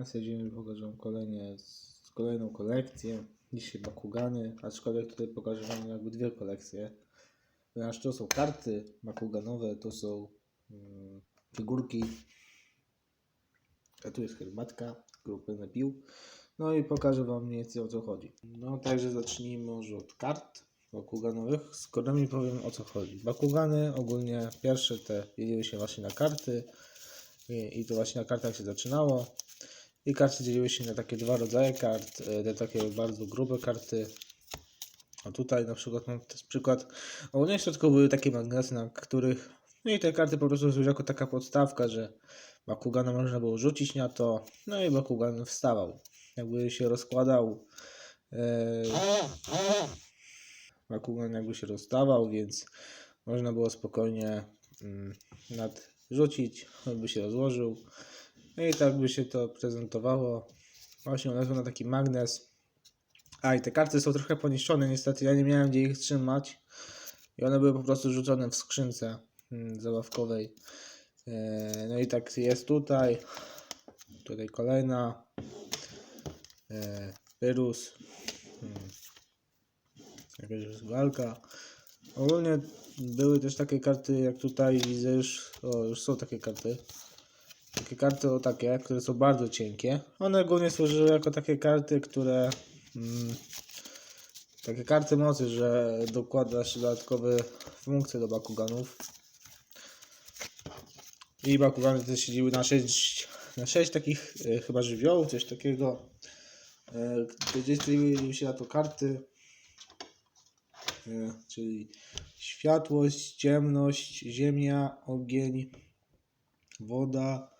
Na dzień pokażę z- kolejną kolekcję. Dzisiaj Bakugany, aczkolwiek tutaj pokażę wam jakby dwie kolekcje. Ponieważ to są karty Bakuganowe, to są mm, figurki. A tu jest herbatka, grupy napił. No i pokażę wam mniej więcej o co chodzi. No także zacznijmy może od kart Bakuganowych. Skoro mi powiem o co chodzi. Bakugany ogólnie pierwsze te dzieliły się właśnie na karty. I, I to właśnie na kartach się zaczynało. I karty dzieliły się na takie dwa rodzaje kart. e, Te takie bardzo grube karty. A tutaj na przykład mam też przykład. Ogólnie w środku były takie magnesy, na których. No i te karty po prostu służyły jako taka podstawka, że Bakugana można było rzucić na to. No i Bakugan wstawał. Jakby się rozkładał. E, Bakugan jakby się rozstawał, więc można było spokojnie mm, nadrzucić, on by się rozłożył. No i tak by się to prezentowało. Właśnie one są na taki magnes. A i te karty są trochę poniszczone, niestety ja nie miałem gdzie ich trzymać. I one były po prostu rzucone w skrzynce mm, zabawkowej. E, No i tak jest tutaj. Tutaj kolejna. E, Pyrus. Hmm. Jakaś walka. Ogólnie były też takie karty, jak tutaj widzę już, o już są takie karty. Takie karty o takie, które są bardzo cienkie. One ogólnie służyły jako takie karty, które mm, takie karty mocy, że dokładasz dodatkowe funkcje do Bakuganów. I Bakugany też siedziły na 6, na 6 takich e, chyba żywiołów, coś takiego. E, gdzie dzieliły się na to karty. E, czyli światłość, ciemność, ziemia, ogień, woda,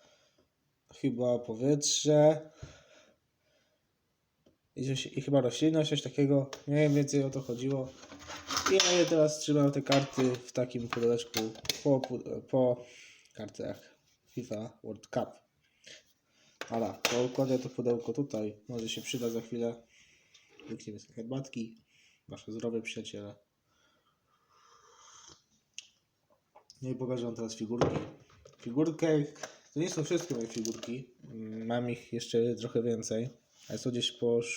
chyba powietrze i, coś, i chyba roślinność, coś takiego. Nie wiem więcej o to chodziło. I ja je teraz trzymam te karty w takim pudełeczku po, po kartach FIFA World Cup. Ala, to układę to pudełko tutaj. Może się przyda za chwilę. Wykniemy sobie herbatki. Wasze zdrowie przyjaciele. No i pokażę wam teraz figurki. Figurkę, to nie są wszystkie moje figurki. Mm, Mam ich jeszcze trochę więcej. Ale są gdzieś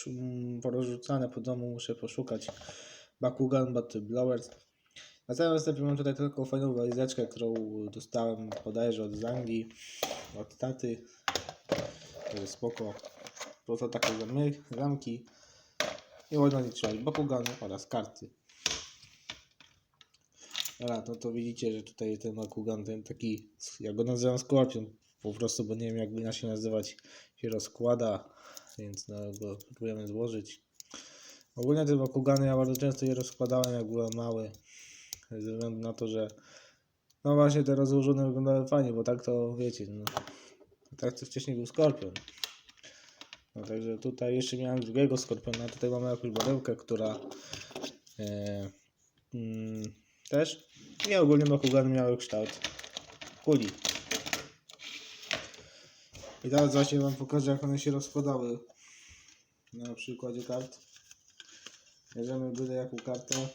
mm, porozrzucane po domu, muszę poszukać. Bakugan, Battle Blowers. Na całym wstępie mam tutaj taką fajną walizeczkę, którą dostałem bodajże od Zangi, od taty. To jest spoko. Po to takie zamki. I można nie trzymać Bakugany oraz karty. Dobra, no to widzicie, że tutaj ten Bakugan, ten taki, ja go nazywam Skorpion, po prostu, bo nie wiem jakby inaczej nazywać, się rozkłada, więc no, go próbujemy złożyć. Ogólnie te Bakugany ja bardzo często je rozkładałem jak byłem mały, ze względu na to, że no właśnie te rozłożone wyglądały fajnie, bo tak to wiecie, no, tak to wcześniej był Skorpion. No także tutaj jeszcze miałem drugiego Skorpiona, tutaj mamy jakąś barełkę, która e, mm, też nie ogólnie Bakugany miały kształt kuli. I teraz właśnie wam pokażę jak one się rozkładały na przykładzie kart. Bierzemy byle jaką kartę.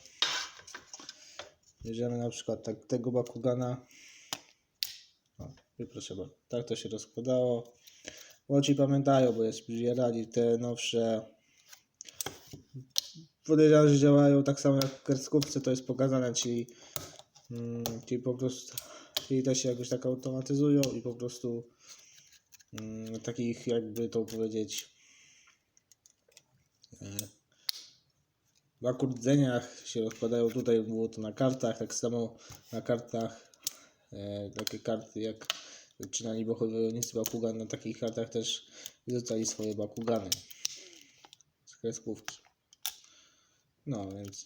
Bierzemy na przykład tak, tego Bakugana. O, proszę bardzo. Tak to się rozkładało. Łoci pamiętają, bo jest radzi te nowsze podejrzewam, że działają tak samo jak w kreskówce, to jest pokazane, czyli, mm, czyli po prostu czyli te się jakoś tak automatyzują i po prostu takich jakby to powiedzieć e, w akurdzeniach się rozkładają tutaj, było to na kartach, tak samo na kartach e, takie karty jak zaczynali wojownicy Bakugan, na takich kartach też rzucali swoje Bakugany z kreskówki. No więc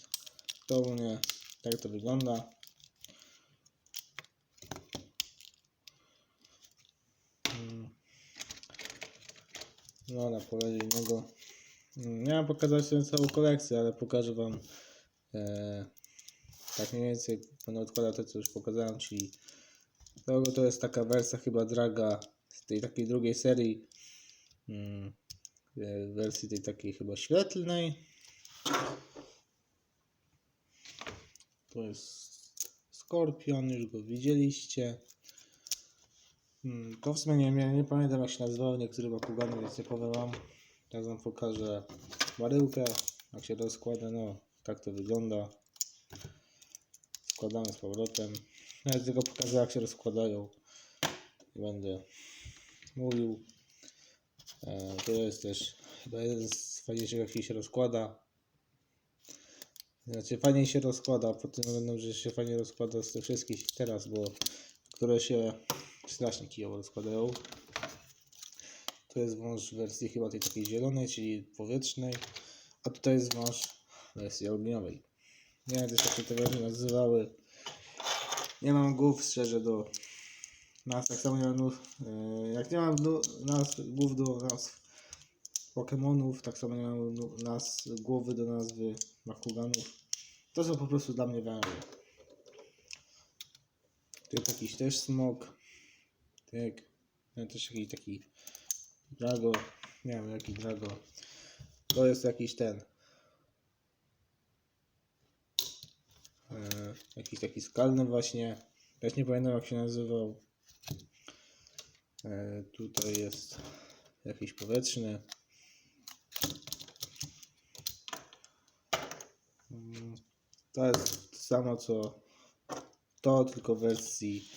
to u mnie tak to wygląda. No na pole innego. Mm, Miałem pokazać sobie całą kolekcję, ale pokażę Wam e, tak mniej więcej będę odkładał to co już pokazałem, czyli to, to jest taka wersja chyba draga z tej takiej drugiej serii. Mm, e, wersji tej takiej chyba świetlnej. To jest Skorpion, już go widzieliście. Hmm, to w sumie nie, nie, pamiętam jak się nazywały niektóre bakugany, więc nie powiem wam. Teraz wam pokażę baryłkę, jak się rozkłada, no tak to wygląda. Składamy z powrotem. Nawet tylko pokażę jak się rozkładają. Nie będę mówił. E, to jest też chyba jeden z fajniejszych jaki się rozkłada. Znaczy fajniej się rozkłada, pod tym względem, że się fajnie rozkłada z tych wszystkich teraz, bo które się strasznie kijowo rozkładają. To jest wąż w wersji chyba tej takiej zielonej, czyli powietrznej, a tutaj jest wąż w wersji ogniowej. Nie wiem jak się te wersje nazywały. Nie mam głów szczerze do nas, tak samo nie mam e, jak nie mam do, głów do nazw Pokemonów, tak samo nie mam nas, głowy do nazwy Bakuganów. To są po prostu dla mnie węże. Tu jest jakiś też smok. Tak. No, też jakiś taki drago. Nie wiem jaki drago. To jest jakiś ten. E, jakiś taki skalny właśnie. Też nie pamiętam jak się nazywał. E, tutaj jest jakiś powietrzny. Mm, To jest to samo co to, tylko w wersji.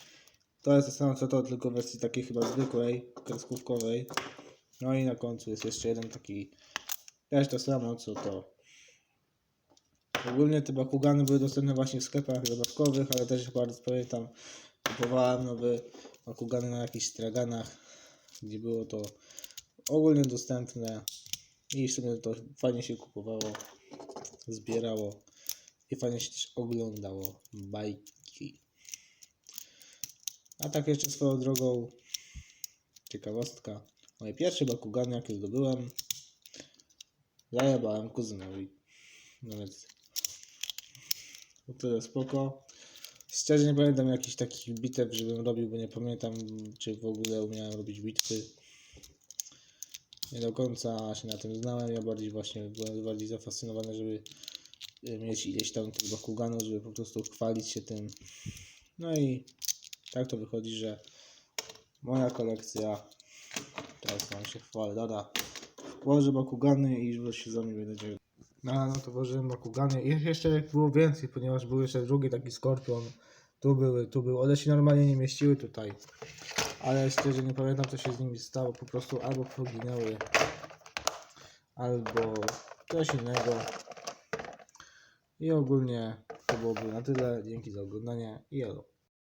To jest to samo co to, tylko w wersji takiej chyba zwykłej, kreskówkowej. No i na końcu jest jeszcze jeden taki. Też to samo co to. Ogólnie te Bakugany były dostępne właśnie w sklepach zabawkowych, ale też bardzo pamiętam, kupowałem nowe Bakugany na jakichś straganach, gdzie było to ogólnie dostępne i w sumie to fajnie się kupowało, zbierało i fajnie się też oglądało bajki. A tak jeszcze swoją drogą ciekawostka. Moje pierwsze Bakugany jakie zdobyłem zajebałem kuzynowi. No więc o tyle spoko. Szczerze nie pamiętam jakichś takich bitew, żebym robił, bo nie pamiętam czy w ogóle umiałem robić bitwy. Nie do końca się na tym znałem. Ja bardziej właśnie byłem bardziej zafascynowany, żeby y, mieć ileś tam tych Bakuganów, żeby po prostu chwalić się tym. No i tak to wychodzi, że moja kolekcja teraz nam się chwali. Dada, włożę Bakugany i już się za mnie będę dzielił. No, no to włożyłem Bakugany i jeszcze było więcej, ponieważ był jeszcze drugi taki Skorpion. Tu były, tu były. One się normalnie nie mieściły tutaj. Ale szczerze nie pamiętam co się z nimi stało. Po prostu albo poginęły, albo coś innego. I ogólnie to byłoby na tyle. Dzięki za oglądanie i elo.